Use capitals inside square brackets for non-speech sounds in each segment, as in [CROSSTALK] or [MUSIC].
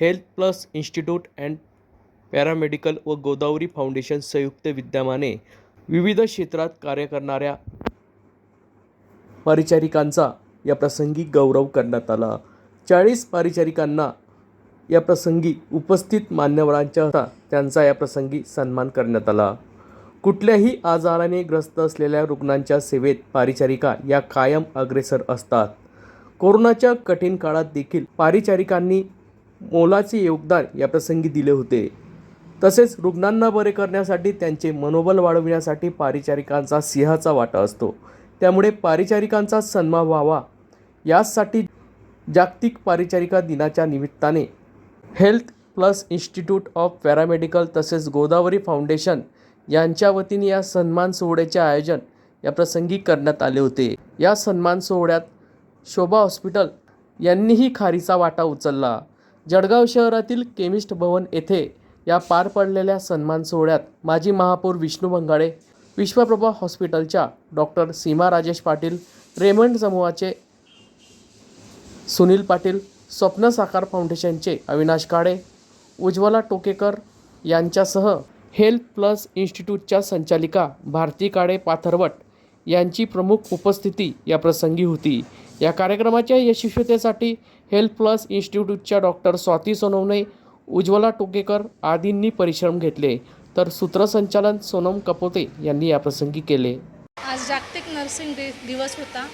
health plus institute and paramedical व Godavari foundation संयुक्त विद्यमाने विविध क्षेत्रात कार्य करणाऱ्या परिचारिकांचा या प्रसंगी गौरव करण्यात आला. चाळीस परिचारिकांना या प्रसंगी उपस्थित मान्यवरांच्या त्यांचा या प्रसंगी सन्मान करण्यात आला. कुठल्याही आजाराने ग्रस्त असलेल्या रुग्णांच्या सेवेत पारिचारिका या कायम अग्रेसर असतात. कोरोनाच्या कठीण काळात देखील पारिचारिकांनी मोलाचे योगदान या प्रसंगी दिले होते. तसेच रुग्णांना बरे करण्यासाठी त्यांचे मनोबल वाढविण्यासाठी पारिचारिकांचा सिंहाचा वाटा असतो. त्यामुळे पारिचारिकांचा सन्मान व्हावा. यासाठी जागतिक पारिचारिका दिनाच्या निमित्ताने health plus institute of paramedical तसेच गोदावरी फाउंडेशन यांच्या वतीने या सन्मान सोहळ्याचे आयोजन या प्रसंगी करण्यात आले होते. या सन्मान सोहळ्यात शोभा हॉस्पिटल यांनीही खारीचा वाटा उचलला. जळगाव शहरातील केमिस्ट भवन येथे या पार पडलेल्या सन्मान सोहळ्यात माजी महापौर विष्णू भंगाळे विश्वप्रभा हॉस्पिटलच्या डॉक्टर सीमा राजेश पाटील रेमंड समूहाचे सुनील पाटील स्वप्न साकार फाउंडेशनचे अविनाश काळे उज्ज्वला टोकेकर यांच्यासह हेल्थ प्लस इन्स्टिट्यूटच्या संचालिका भारती काळे पाथरवट यांची प्रमुख उपस्थिती या प्रसंगी होती. या कार्यक्रमाच्या यशस्वीतेसाठी हेल्थ प्लस इन्स्टिट्यूटच्या डॉक्टर स्वाती सोनवणे उज्ज्वला टोकेकर आदींनी परिश्रम घेतले. तर सूत्रसंचालन सोनम कपोते यांनी याप्रसंगी केले. आज जागतिक नर्सिंग डे दिवस होता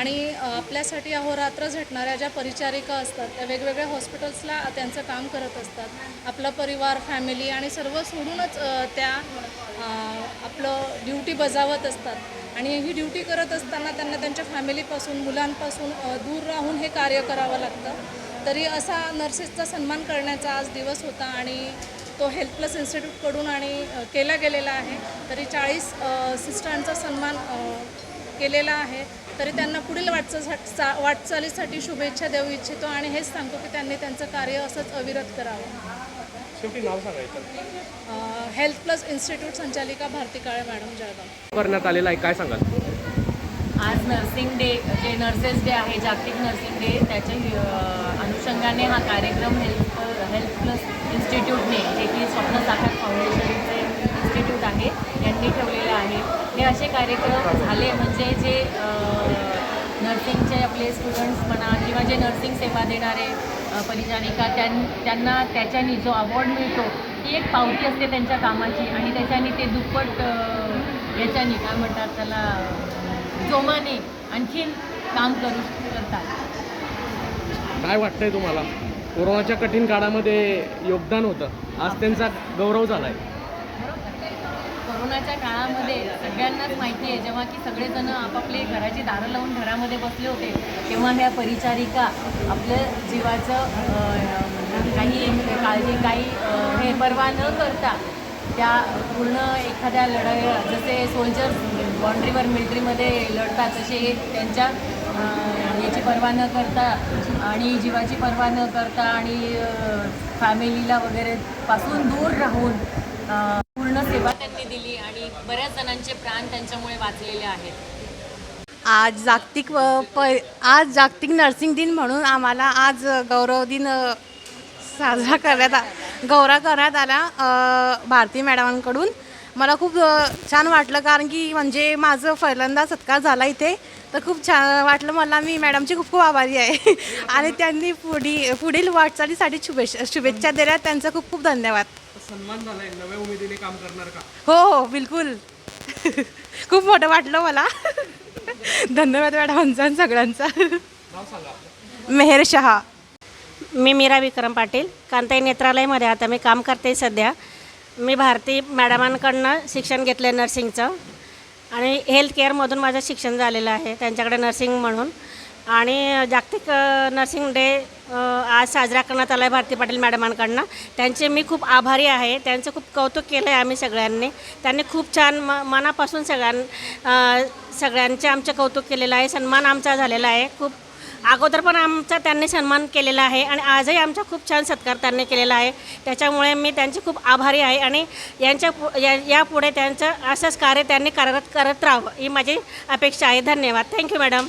आणि आपल्यासाठी अहोरात्र झटणाऱ्या ज्या परिचारिका असतात त्या वेगवेगळ्या हॉस्पिटल्सला त्यांचं काम करत असतात. आपला परिवार फॅमिली आणि सर्व सोडूनच त्या आपलं ड्युटी बजावत असतात. आणि ही ड्युटी करत असताना त्यांना त्यांच्या फॅमिलीपासून मुलांपासून दूर राहून हे कार्य करावं लागतं. तरी असा नर्सेसचा सन्मान करण्याचा आज दिवस होता आणि तो हेल्थ प्लस इन्स्टिट्यूटकडून आणि केला गेलेला आहे. तरी चाळीस सिस्टरांचा सन्मान केलेला आहे. तरी त्यांना पुढील वाटचाल चा- वाटचालीसाठी शुभेच्छा देऊ इच्छितो आणि हेच सांगतो की त्यांनी त्यांचं कार्य असंच अविरत करावं. शेवटी नाव सांगायचं हेल्थ प्लस इन्स्टिट्यूट संचालिका भारती काळे मॅडम जळगाव. करण्यात आलेला आहे काय सांगाल? आज नर्सिंग डे जे नर्सेस डे आहे जागतिक नर्सिंग डे त्याच्या अनुषंगाने हा कार्यक्रम हेल्थ कार्यक्रम झाले म्हणजे जे नर्सिंगचे आपले स्टुडंट्स म्हणा किंवा जे नर्सिंग सेवा देणारे परिचारिका त्यां त्यांना त्याच्यानी जो अवॉर्ड मिळतो ती एक पावती असते त्यांच्या कामाची आणि त्याच्यानी ते दुप्पट अ, याच्यानी काय म्हणतात त्याला जोमाने आणखीन काम करू करतात. काय वाटतंय तुम्हाला? कोरोनाच्या कठीण काळामध्ये योगदान होतं. आज त्यांचा गौरव झाला आहे कोरोनाच्या काळामध्ये सगळ्यांनाच माहिती आहे जेव्हा की सगळेजण आपापले घराची दारं लावून घरामध्ये बसले होते तेव्हा ह्या परिचारिका आपलं जीवाचं काही काळजी काही हे परवा न करता त्या पूर्ण एखाद्या लढाई जसे सोल्जर्स बाँड्रीवर मिलिटरीमध्ये लढतात तसे हे त्यांच्या याची पर्वा न करता आणि जीवाची पर्वा न करता आणि फॅमिलीला वगैरे पासून दूर राहून सेवा त्यांनी दिली आणि बऱ्याच जणांचे प्राण त्यांच्यामुळे वाचलेले आहेत. आज जागतिक प आज जागतिक नर्सिंग दिन म्हणून आम्हाला आज गौरव दिन साजरा करण्यात आ गौरव करण्यात आला भारती मॅडमांकडून. मला खूप छान वाटलं कारण की म्हणजे माझं पहिल्यांदा सत्कार झाला इथे. तर खूप छान वाटलं मला मी मॅडमची खूप खूप आभारी आहे. [LAUGHS] आणि त्यांनी पुढी पुढील वाटचालीसाठी शुभेच्छा शुभेच्छा दिल्या. त्यांचं खूप खूप धन्यवाद. सन्मान झालाय. नव्या उमेदीने काम करणार का? हो हो बिलकुल. खूप मोठं वाटलं मला. धन्यवाद मॅडमांचा आणि सगळ्यांचा. नाव सांगा. मेहर शहा. मी मीरा विक्रम पाटील. कांताई नेत्रालयमध्ये आता मी काम करते सध्या. मी भारती मॅडमांकडनं शिक्षण घेतलं आहे नर्सिंगचं. आणि हेल्थ केअरमधून माझं शिक्षण झालेलं आहे. त्यांच्याकडे नर्सिंग म्हणून. आणि जागतिक अ, नर्सिंग डे आज साजरा करण्यात आला आहे भारती पाटील मॅडमांकडनं. त्यांचे मी खूप आभारी आहे. त्यांचं खूप कौतुक केलं आहे आम्ही सगळ्यांनी. त्यांनी खूप छान म मनापासून सगळ्यां सगळ्यांचे आमचं कौतुक केलेलं आहे. सन्मान आमचा झालेला आहे. खूप अगोदर पण आमचा त्यांनी सन्मान केलेला आहे आणि आजही आमचा खूप छान सत्कार त्यांनी केलेला आहे. त्याच्यामुळे मी त्यांचे खूप आभारी आहे आणि यांच्या पु या यापुढे त्यांचं असंच कार्य त्यांनी कार्यरत करत राहावं ही माझी अपेक्षा आहे. धन्यवाद. Thank you madam